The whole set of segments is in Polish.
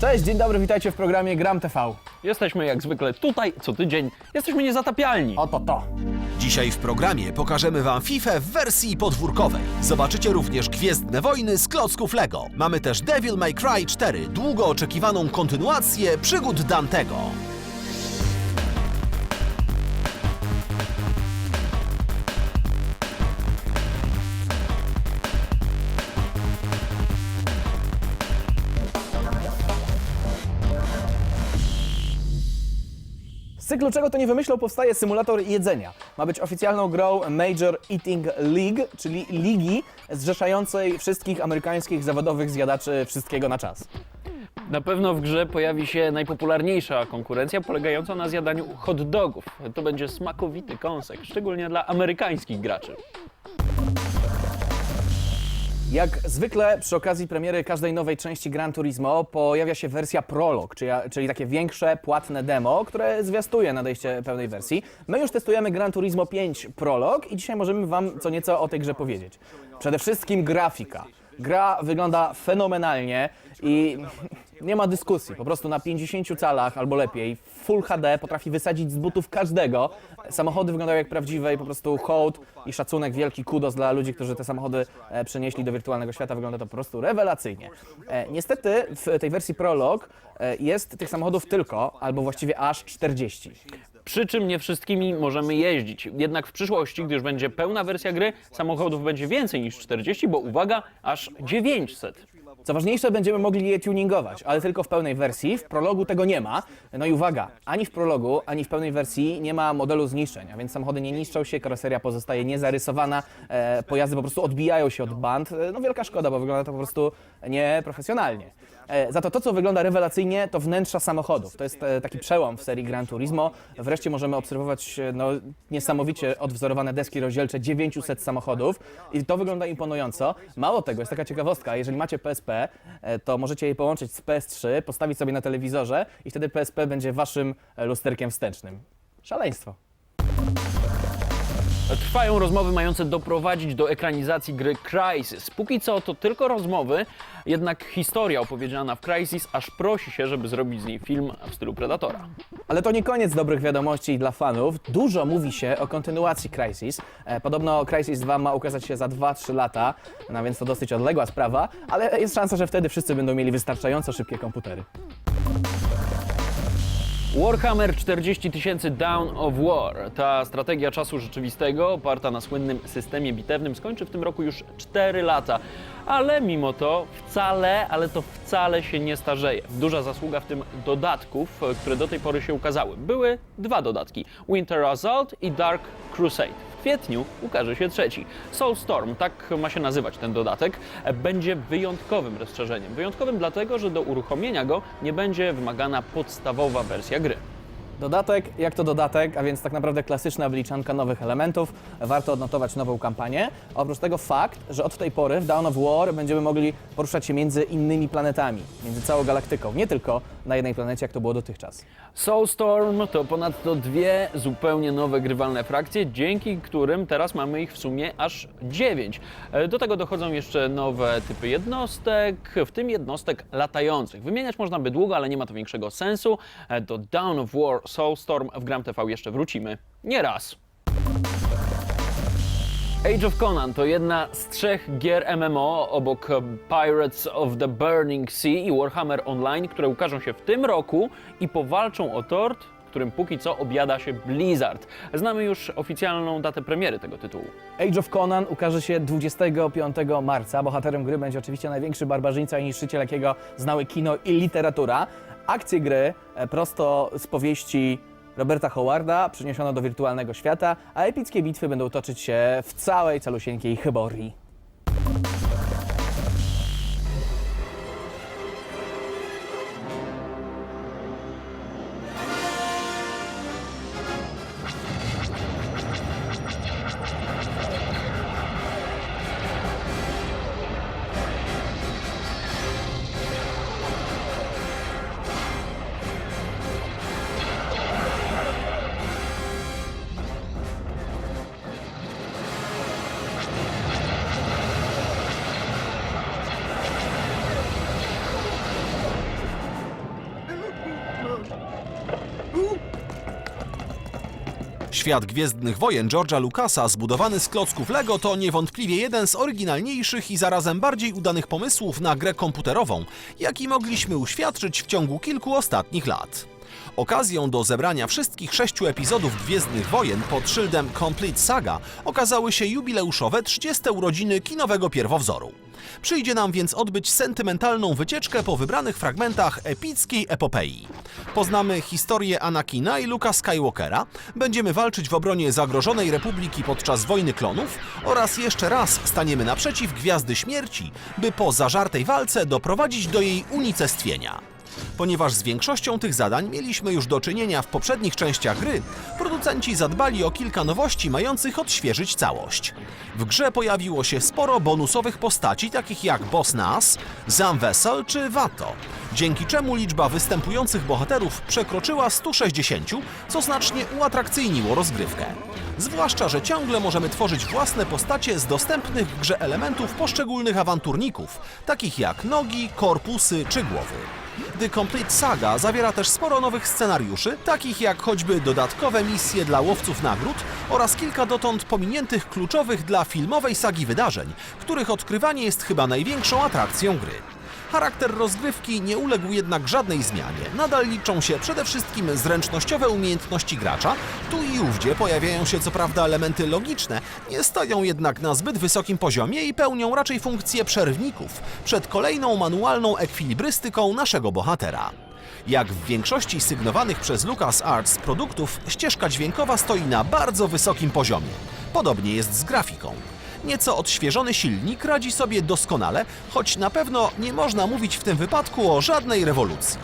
Cześć, dzień dobry, witajcie w programie Gram TV. Jesteśmy jak zwykle tutaj co tydzień. Jesteśmy niezatapialni. Oto to. Dzisiaj w programie pokażemy Wam FIFA w wersji podwórkowej. Zobaczycie również Gwiezdne Wojny z klocków Lego. Mamy też Devil May Cry 4, długo oczekiwaną kontynuację przygód Dantego. Cyklu czego to nie wymyślał powstaje symulator jedzenia. Ma być oficjalną grą Major Eating League, czyli ligi zrzeszającej wszystkich amerykańskich zawodowych zjadaczy wszystkiego na czas. Na pewno w grze pojawi się najpopularniejsza konkurencja polegająca na zjadaniu hot dogów. To będzie smakowity kąsek, szczególnie dla amerykańskich graczy. Jak zwykle przy okazji premiery każdej nowej części Gran Turismo pojawia się wersja Prolog, czyli, takie większe, płatne demo, które zwiastuje nadejście pełnej wersji. My już testujemy Gran Turismo 5 Prolog i dzisiaj możemy Wam co nieco o tej grze powiedzieć. Przede wszystkim grafika. Gra wygląda fenomenalnie i nie ma dyskusji. Po prostu na 50 calach albo lepiej, Full HD potrafi wysadzić z butów każdego. Samochody wyglądają jak prawdziwe i po prostu hołd i szacunek, wielki kudos dla ludzi, którzy te samochody e, przenieśli do wirtualnego świata. Wygląda to po prostu rewelacyjnie. E, niestety w tej wersji Prolog e, jest tych samochodów tylko, albo właściwie aż 40. Przy czym nie wszystkimi możemy jeździć. Jednak w przyszłości, gdy już będzie pełna wersja gry, samochodów będzie więcej niż 40, bo uwaga, aż 900. Co ważniejsze, będziemy mogli je tuningować, ale tylko w pełnej wersji. W prologu tego nie ma. No i uwaga, ani w prologu, ani w pełnej wersji nie ma modelu zniszczeń, a więc samochody nie niszczą się, karoseria pozostaje niezarysowana, e, pojazdy po prostu odbijają się od band. E, No wielka szkoda, bo wygląda to po prostu nieprofesjonalnie. E, Za to to, co wygląda rewelacyjnie, to wnętrza samochodów. To jest e, taki przełom w serii Gran Turismo. Wreszcie możemy obserwować e, no, niesamowicie odwzorowane deski rozdzielcze 900 samochodów i to wygląda imponująco. Mało tego, jest taka ciekawostka, jeżeli macie PSP, e, to możecie je połączyć z PS3, postawić sobie na telewizorze i wtedy PSP będzie waszym e, lusterkiem wstecznym. Szaleństwo. Trwają rozmowy mające doprowadzić do ekranizacji gry Crysis. Póki co to tylko rozmowy, jednak historia opowiedziana w Crysis aż prosi się, żeby zrobić z niej film w stylu Predatora. Ale to nie koniec dobrych wiadomości dla fanów. Dużo mówi się o kontynuacji Crysis. E, Podobno Crysis 2 ma ukazać się za 2-3 lata, no więc to dosyć odległa sprawa, ale jest szansa, że wtedy wszyscy będą mieli wystarczająco szybkie komputery. Warhammer 40 000 Down of War. Ta strategia czasu rzeczywistego, oparta na słynnym systemie bitewnym, skończy w tym roku już 4 lata. Ale mimo to wcale, ale to wcale się nie starzeje. Duża zasługa w tym dodatków, e, które do tej pory się ukazały. Były dwa dodatki: Winter Assault i Dark Crusade. W kwietniu ukaże się trzeci. Soulstorm, tak ma się nazywać ten dodatek, e, będzie wyjątkowym rozszerzeniem. Wyjątkowym dlatego, że do uruchomienia go nie będzie wymagana podstawowa wersja gry. Dodatek, jak to dodatek, a więc tak naprawdę klasyczna wyliczanka nowych elementów. Warto odnotować nową kampanię. Oprócz tego fakt, że od tej pory w Dawn of War będziemy mogli poruszać się między innymi planetami, między całą galaktyką, nie tylko na jednej planecie, jak to było dotychczas. Soulstorm to ponadto dwie zupełnie nowe grywalne frakcje, dzięki którym teraz mamy ich w sumie aż dziewięć. E, Do tego dochodzą jeszcze nowe typy jednostek, w tym jednostek latających. Wymieniać można by długo, ale nie ma to większego sensu. E, Do Dawn of War Soulstorm w Gram TV jeszcze wrócimy. Nie raz. Age of Conan to jedna z trzech gier MMO obok Pirates of the Burning Sea i Warhammer Online, które ukażą się w tym roku i powalczą o tort, którym póki co objada się Blizzard. Znamy już oficjalną datę premiery tego tytułu. Age of Conan ukaże się 25 marca. Bohaterem gry będzie oczywiście największy barbarzyńca i niszczyciel, jakiego znały kino i literatura. Akcje gry e, prosto z powieści Roberta Howarda przeniesiono do wirtualnego świata, a epickie bitwy będą toczyć się w całej calusieńkiej Hyborii. Świat Gwiezdnych Wojen George'a Lucasa zbudowany z klocków Lego to niewątpliwie jeden z oryginalniejszych i zarazem bardziej udanych pomysłów na grę komputerową, jaki mogliśmy uświadczyć w ciągu kilku ostatnich lat. Okazją do zebrania wszystkich sześciu epizodów Gwiezdnych Wojen pod szyldem Complete Saga okazały się jubileuszowe 30. urodziny kinowego pierwowzoru. Przyjdzie nam więc odbyć sentymentalną wycieczkę po wybranych fragmentach epickiej epopei. Poznamy historię Anakina i Luka Skywalkera, będziemy walczyć w obronie zagrożonej Republiki podczas Wojny Klonów oraz jeszcze raz staniemy naprzeciw Gwiazdy Śmierci, by po zażartej walce doprowadzić do jej unicestwienia. Ponieważ z większością tych zadań mieliśmy już do czynienia w poprzednich częściach gry, producenci zadbali o kilka nowości mających odświeżyć całość. W grze pojawiło się sporo bonusowych postaci, takich jak Boss Nass, Zam Wessel czy Vato, dzięki czemu liczba występujących bohaterów przekroczyła 160, co znacznie uatrakcyjniło rozgrywkę. Zwłaszcza, że ciągle możemy tworzyć własne postacie z dostępnych w grze elementów poszczególnych awanturników, takich jak nogi, korpusy czy głowy. The Complete Saga zawiera też sporo nowych scenariuszy, takich jak choćby dodatkowe misje dla łowców nagród oraz kilka dotąd pominiętych kluczowych dla filmowej sagi wydarzeń, których odkrywanie jest chyba największą atrakcją gry. Charakter rozgrywki nie uległ jednak żadnej zmianie. Nadal liczą się przede wszystkim zręcznościowe umiejętności gracza. Tu i ówdzie pojawiają się co prawda elementy logiczne, nie stoją jednak na zbyt wysokim poziomie i pełnią raczej funkcję przerwników przed kolejną manualną ekwilibrystyką naszego bohatera. Jak w większości sygnowanych przez LucasArts produktów, ścieżka dźwiękowa stoi na bardzo wysokim poziomie. Podobnie jest z grafiką. Nieco odświeżony silnik radzi sobie doskonale, choć na pewno nie można mówić w tym wypadku o żadnej rewolucji.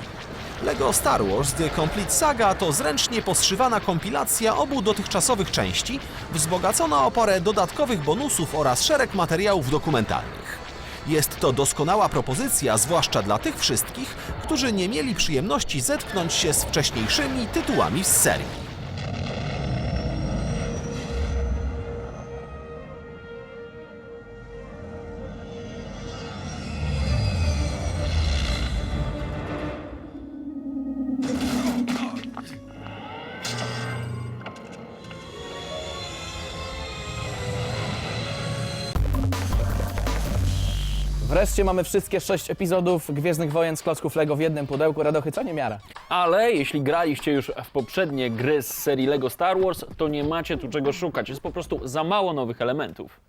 LEGO Star Wars The Complete Saga to zręcznie poszywana kompilacja obu dotychczasowych części, wzbogacona o parę dodatkowych bonusów oraz szereg materiałów dokumentalnych. Jest to doskonała propozycja, zwłaszcza dla tych wszystkich, którzy nie mieli przyjemności zetknąć się z wcześniejszymi tytułami z serii. Wreszcie mamy wszystkie sześć epizodów Gwiezdnych Wojen z klocków Lego w jednym pudełku. Radochy, co nie miara? Ale jeśli graliście już w poprzednie gry z serii LEGO Star Wars, to nie macie tu czego szukać. Jest po prostu za mało nowych elementów.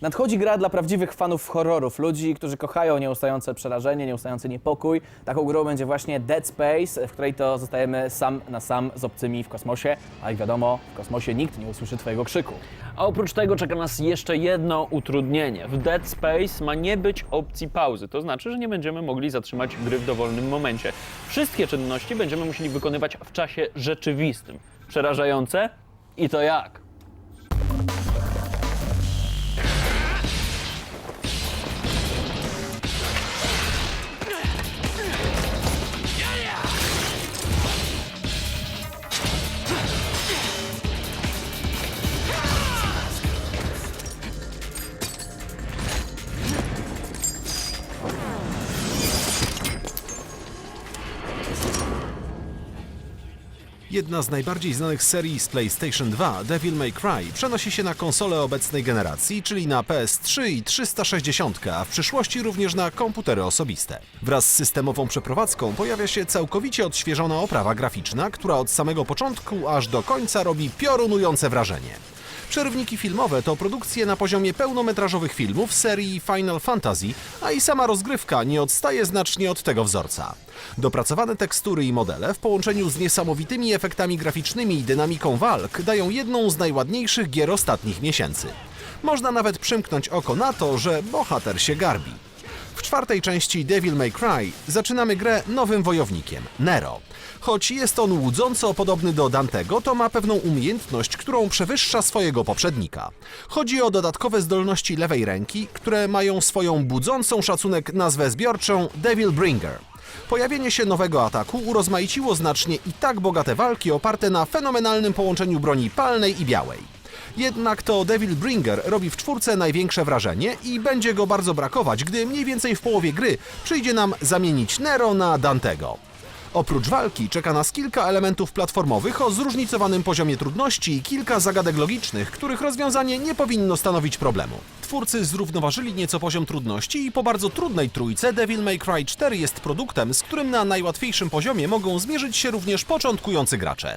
Nadchodzi gra dla prawdziwych fanów horrorów, ludzi, którzy kochają nieustające przerażenie, nieustający niepokój. Taką grą będzie właśnie Dead Space, w której to zostajemy sam na sam z obcymi w kosmosie, a jak wiadomo, w kosmosie nikt nie usłyszy twojego krzyku. A oprócz tego czeka nas jeszcze jedno utrudnienie. W Dead Space ma nie być opcji pauzy, to znaczy, że nie będziemy mogli zatrzymać gry w dowolnym momencie. Wszystkie czynności będziemy musieli wykonywać w czasie rzeczywistym. Przerażające? I to jak? Jedna z najbardziej znanych serii z PlayStation 2, Devil May Cry, przenosi się na konsole obecnej generacji, czyli na PS3 i 360, a w przyszłości również na komputery osobiste. Wraz z systemową przeprowadzką pojawia się całkowicie odświeżona oprawa graficzna, która od samego początku aż do końca robi piorunujące wrażenie. Przerywniki filmowe to produkcje na poziomie pełnometrażowych filmów serii Final Fantasy, a i sama rozgrywka nie odstaje znacznie od tego wzorca. Dopracowane tekstury i modele w połączeniu z niesamowitymi efektami graficznymi i dynamiką walk dają jedną z najładniejszych gier ostatnich miesięcy. Można nawet przymknąć oko na to, że bohater się garbi. W czwartej części Devil May Cry zaczynamy grę nowym wojownikiem, Nero. Choć jest on łudząco podobny do Dantego, to ma pewną umiejętność, którą przewyższa swojego poprzednika. Chodzi o dodatkowe zdolności lewej ręki, które mają swoją budzącą szacunek nazwę zbiorczą Devil Bringer. Pojawienie się nowego ataku urozmaiciło znacznie i tak bogate walki oparte na fenomenalnym połączeniu broni palnej i białej. Jednak to Devil Bringer robi w czwórce największe wrażenie i będzie go bardzo brakować, gdy mniej więcej w połowie gry przyjdzie nam zamienić Nero na Dantego. Oprócz walki czeka nas kilka elementów platformowych o zróżnicowanym poziomie trudności i kilka zagadek logicznych, których rozwiązanie nie powinno stanowić problemu. Twórcy zrównoważyli nieco poziom trudności i po bardzo trudnej trójce Devil May Cry 4 jest produktem, z którym na najłatwiejszym poziomie mogą zmierzyć się również początkujący gracze.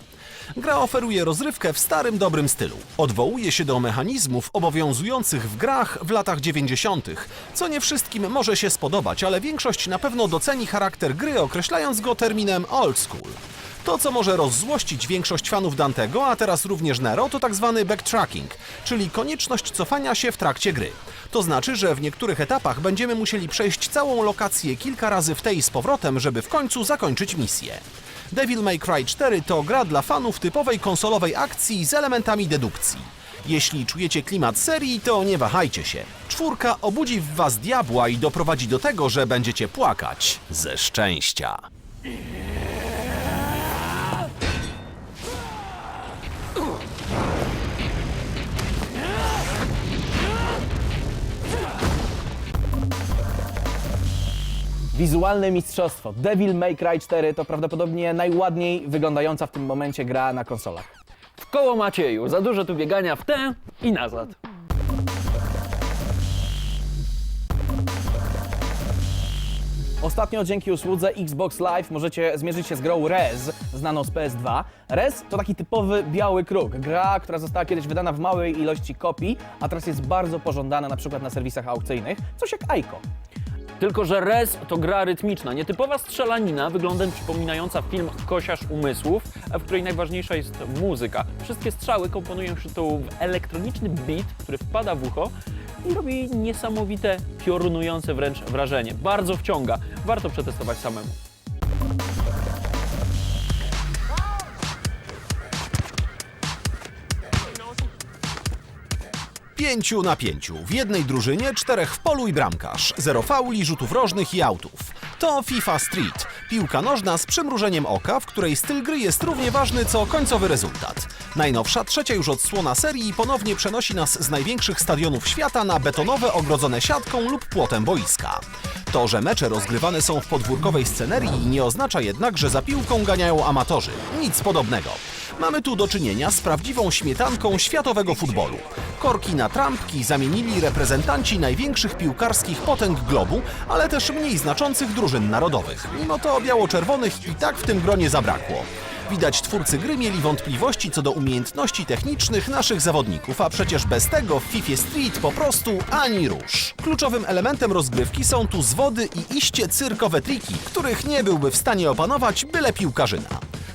Gra oferuje rozrywkę w starym, dobrym stylu. Odwołuje się do mechanizmów obowiązujących w grach w latach 90., co nie wszystkim może się spodobać, ale większość na pewno doceni charakter gry, określając go terminem old school. To, co może rozzłościć większość fanów Dantego, a teraz również Nero, to tak zwany backtracking, czyli konieczność cofania się w trakcie gry. To znaczy, że w niektórych etapach będziemy musieli przejść całą lokację kilka razy w tej z powrotem, żeby w końcu zakończyć misję. Devil May Cry 4 to gra dla fanów typowej konsolowej akcji z elementami dedukcji. Jeśli czujecie klimat serii, to nie wahajcie się. Czwórka obudzi w was diabła i doprowadzi do tego, że będziecie płakać ze szczęścia. Wizualne mistrzostwo. Devil May Cry 4 to prawdopodobnie najładniej wyglądająca w tym momencie gra na konsolach. W koło Macieju, za dużo tu biegania w tę i nazad. Ostatnio dzięki usłudze Xbox Live możecie zmierzyć się z grą Rez, znaną z PS2. Rez to taki typowy biały kruk. Gra, która została kiedyś wydana w małej ilości kopii, a teraz jest bardzo pożądana na przykład na serwisach aukcyjnych, coś jak Aiko. Tylko, że Res to gra rytmiczna, nietypowa strzelanina, wyglądem przypominająca film Kosiarz Umysłów, w której najważniejsza jest muzyka. Wszystkie strzały komponują się tu w elektroniczny beat, który wpada w ucho i robi niesamowite, piorunujące wręcz wrażenie. Bardzo wciąga, warto przetestować samemu. Pięciu na pięciu. W jednej drużynie czterech w polu i bramkarz. Zero fauli, rzutów rożnych i autów. To FIFA Street. Piłka nożna z przymrużeniem oka, w której styl gry jest równie ważny co końcowy rezultat. Najnowsza, trzecia już odsłona serii ponownie przenosi nas z największych stadionów świata na betonowe, ogrodzone siatką lub płotem boiska. To, że mecze rozgrywane są w podwórkowej scenerii nie oznacza jednak, że za piłką ganiają amatorzy. Nic podobnego. Mamy tu do czynienia z prawdziwą śmietanką światowego futbolu. Korki na trampki zamienili reprezentanci największych piłkarskich potęg globu, ale też mniej znaczących drużyn narodowych. Mimo to biało-czerwonych i tak w tym gronie zabrakło. Widać, twórcy gry mieli wątpliwości co do umiejętności technicznych naszych zawodników, a przecież bez tego w FIFA Street po prostu ani rusz. Kluczowym elementem rozgrywki są tu zwody i iście cyrkowe triki, których nie byłby w stanie opanować byle piłkarzyna.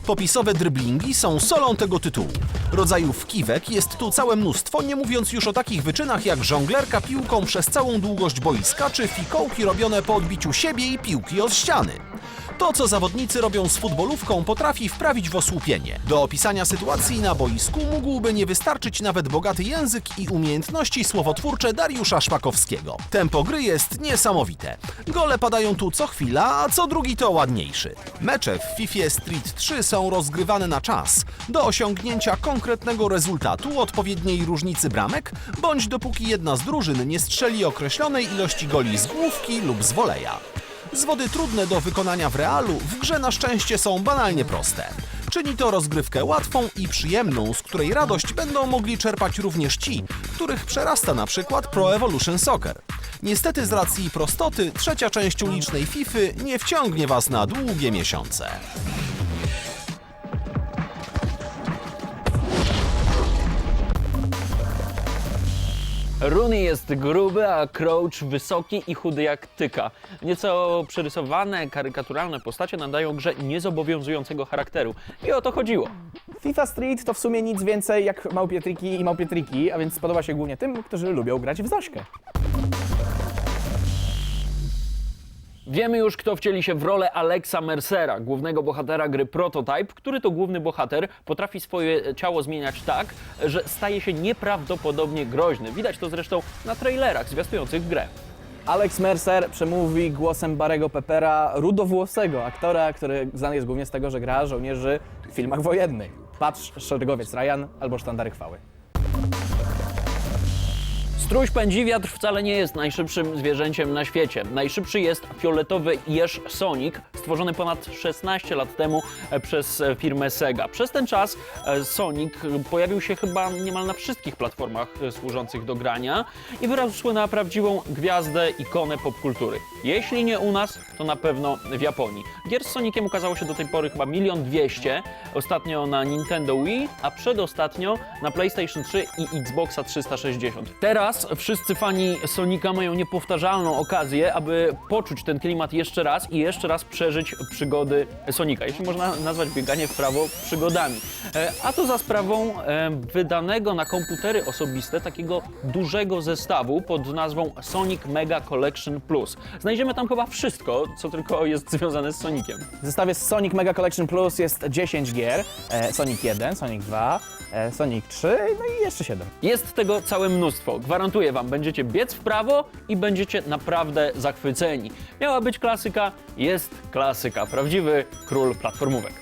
Popisowe dryblingi są solą tego tytułu. Rodzajów kiwek jest tu całe mnóstwo, nie mówiąc już o takich wyczynach jak żonglerka piłką przez całą długość boiska, czy fikołki robione po odbiciu siebie i piłki od ściany. To, co zawodnicy robią z futbolówką, potrafi wprawić w osłupienie. Do opisania sytuacji na boisku mógłby nie wystarczyć nawet bogaty język i umiejętności słowotwórcze Dariusza Szpakowskiego. Tempo gry jest niesamowite. Gole padają tu co chwila, a co drugi to ładniejszy. Mecze w FIFA Street 3 są rozgrywane na czas, do osiągnięcia konkretnego rezultatu, odpowiedniej różnicy bramek, bądź dopóki jedna z drużyn nie strzeli określonej ilości goli z główki lub z woleja. Zwody trudne do wykonania w realu w grze na szczęście są banalnie proste. Czyni to rozgrywkę łatwą i przyjemną, z której radość będą mogli czerpać również ci, których przerasta na przykład Pro Evolution Soccer. Niestety z racji prostoty trzecia część ulicznej FIFA nie wciągnie Was na długie miesiące. Rooney jest gruby, a Crouch wysoki i chudy jak tyka. Nieco przerysowane, karykaturalne postacie nadają grze niezobowiązującego charakteru. I o to chodziło. FIFA Street to w sumie nic więcej jak małpie triki i małpie triki, a więc spodoba się głównie tym, którzy lubią grać w Zośkę. Wiemy już, kto wcieli się w rolę Alexa Mercera, głównego bohatera gry Prototype, który to główny bohater potrafi swoje ciało zmieniać tak, że staje się nieprawdopodobnie groźny. Widać to zresztą na trailerach zwiastujących grę. Alex Mercer przemówi głosem Barego Peppera, rudowłosego aktora, który znany jest głównie z tego, że gra żołnierzy w filmach wojennych. Patrz, Szeregowiec Ryan albo Sztandary Chwały. Struś pędzi wiatr wcale nie jest najszybszym zwierzęciem na świecie. Najszybszy jest fioletowy jeż Sonic, stworzony ponad 16 lat temu e, przez e, firmę Sega. Przez ten czas e, Sonic pojawił się chyba niemal na wszystkich platformach służących do grania i wyrósł na prawdziwą gwiazdę, ikonę popkultury. Jeśli nie u nas, to na pewno w Japonii. Gier z Soniciem ukazało się do tej pory chyba milion dwieście, ostatnio na Nintendo Wii, a przedostatnio na PlayStation 3 i Xboxa 360. Teraz wszyscy fani Sonika mają niepowtarzalną okazję, aby poczuć ten klimat jeszcze raz i jeszcze raz przeżyć przygody Sonika, jeśli można nazwać bieganie w prawo przygodami. E, A to za sprawą e, wydanego na komputery osobiste takiego dużego zestawu pod nazwą Sonic Mega Collection Plus. Znajdziemy tam chyba wszystko, co tylko jest związane z Soniciem. W zestawie Sonic Mega Collection Plus jest 10 gier. E, Sonic 1, Sonic 2, e, Sonic 3, no i jeszcze 7. Jest tego całe mnóstwo. Gwarantuję wam, będziecie biec w prawo i będziecie naprawdę zachwyceni. Miała być klasyka, jest klasyka. Prawdziwy król platformówek.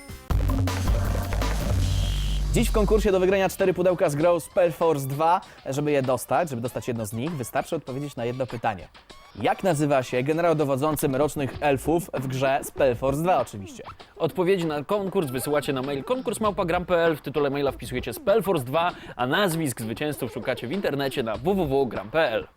Dziś w konkursie do wygrania cztery pudełka z grą Spellforce 2. Żeby je dostać, żeby dostać jedno z nich, wystarczy odpowiedzieć na jedno pytanie. Jak nazywa się generał dowodzący mrocznych elfów w grze Spellforce 2 oczywiście? Odpowiedzi na konkurs wysyłacie na mail konkursmałpagram.pl. W tytule maila wpisujecie Spellforce 2, a nazwisk zwycięzców szukacie w internecie na www.gram.pl.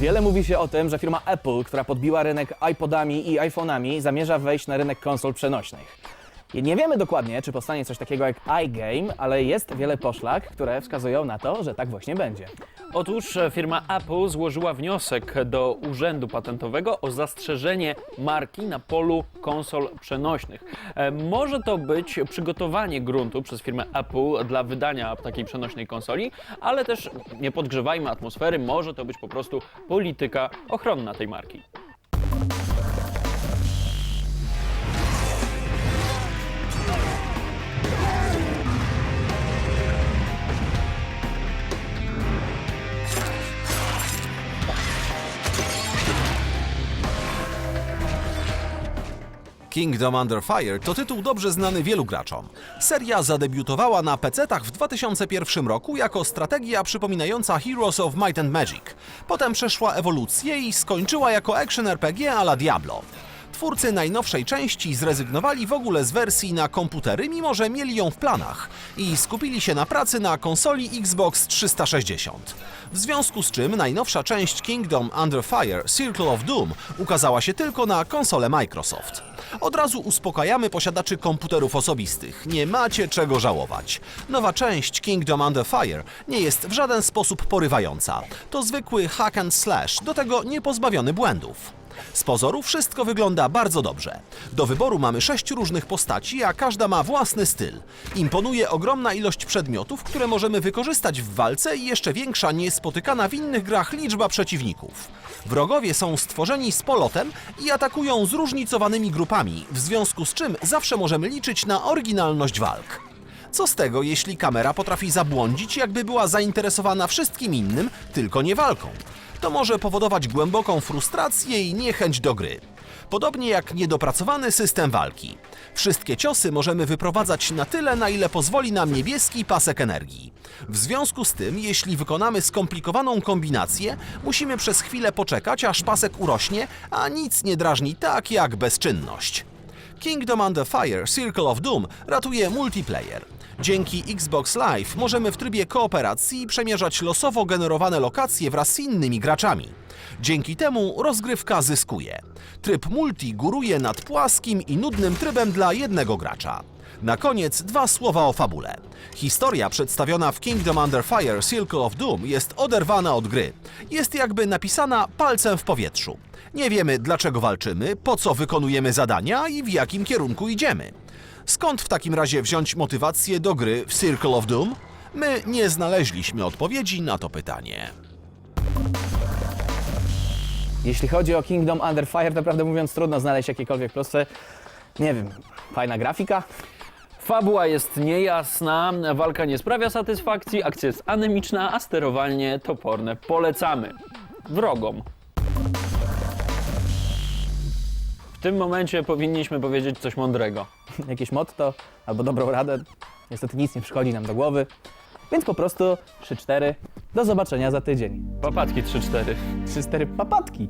Wiele mówi się o tym, że firma Apple, która podbiła rynek iPodami i iPhone'ami, zamierza wejść na rynek konsol przenośnych. Nie wiemy dokładnie, czy powstanie coś takiego jak iGame, ale jest wiele poszlak, które wskazują na to, że tak właśnie będzie. Otóż e, firma Apple złożyła wniosek do Urzędu Patentowego o zastrzeżenie marki na polu konsol przenośnych. E, Może to być przygotowanie gruntu przez firmę Apple dla wydania takiej przenośnej konsoli, ale też nie podgrzewajmy atmosfery, może to być po prostu polityka ochronna tej marki. Kingdom Under Fire to tytuł dobrze znany wielu graczom. Seria zadebiutowała na PC-tach w 2001 roku jako strategia przypominająca Heroes of Might and Magic. Potem przeszła ewolucję i skończyła jako action RPG a la Diablo. Twórcy najnowszej części zrezygnowali w ogóle z wersji na komputery, mimo że mieli ją w planach i skupili się na pracy na konsoli Xbox 360. W związku z czym najnowsza część Kingdom Under Fire Circle of Doom ukazała się tylko na konsolę Microsoft. Od razu uspokajamy posiadaczy komputerów osobistych. Nie macie czego żałować. Nowa część Kingdom Under Fire nie jest w żaden sposób porywająca. To zwykły hack and slash, do tego nie pozbawiony błędów. Z pozoru wszystko wygląda bardzo dobrze. Do wyboru mamy sześć różnych postaci, a każda ma własny styl. Imponuje ogromna ilość przedmiotów, które możemy wykorzystać w walce i jeszcze większa, niespotykana w innych grach liczba przeciwników. Wrogowie są stworzeni z polotem i atakują zróżnicowanymi grupami, w związku z czym zawsze możemy liczyć na oryginalność walk. Co z tego, jeśli kamera potrafi zabłądzić, jakby była zainteresowana wszystkim innym, tylko nie walką? To może powodować głęboką frustrację i niechęć do gry. Podobnie jak niedopracowany system walki. Wszystkie ciosy możemy wyprowadzać na tyle, na ile pozwoli nam niebieski pasek energii. W związku z tym, jeśli wykonamy skomplikowaną kombinację, musimy przez chwilę poczekać, aż pasek urośnie, a nic nie drażni tak jak bezczynność. Kingdom Under Fire Circle of Doom ratuje multiplayer. Dzięki Xbox Live możemy w trybie kooperacji przemierzać losowo generowane lokacje wraz z innymi graczami. Dzięki temu rozgrywka zyskuje. Tryb multi góruje nad płaskim i nudnym trybem dla jednego gracza. Na koniec dwa słowa o fabule. Historia przedstawiona w Kingdom Under Fire Circle of Doom jest oderwana od gry. Jest jakby napisana palcem w powietrzu. Nie wiemy dlaczego walczymy, po co wykonujemy zadania i w jakim kierunku idziemy. Skąd w takim razie wziąć motywację do gry w Circle of Doom? My nie znaleźliśmy odpowiedzi na to pytanie. Jeśli chodzi o Kingdom Under Fire, to prawdę mówiąc trudno znaleźć jakiekolwiek plusy. Nie wiem, fajna grafika? Fabuła jest niejasna, walka nie sprawia satysfakcji, akcja jest anemiczna, a sterowanie toporne. Polecamy. Wrogom. W tym momencie powinniśmy powiedzieć coś mądrego. Jakieś motto albo dobrą radę? Niestety nic nie przychodzi nam do głowy. Więc po prostu 3-4 Do zobaczenia za tydzień. Papatki 3-4. 3-4 papatki.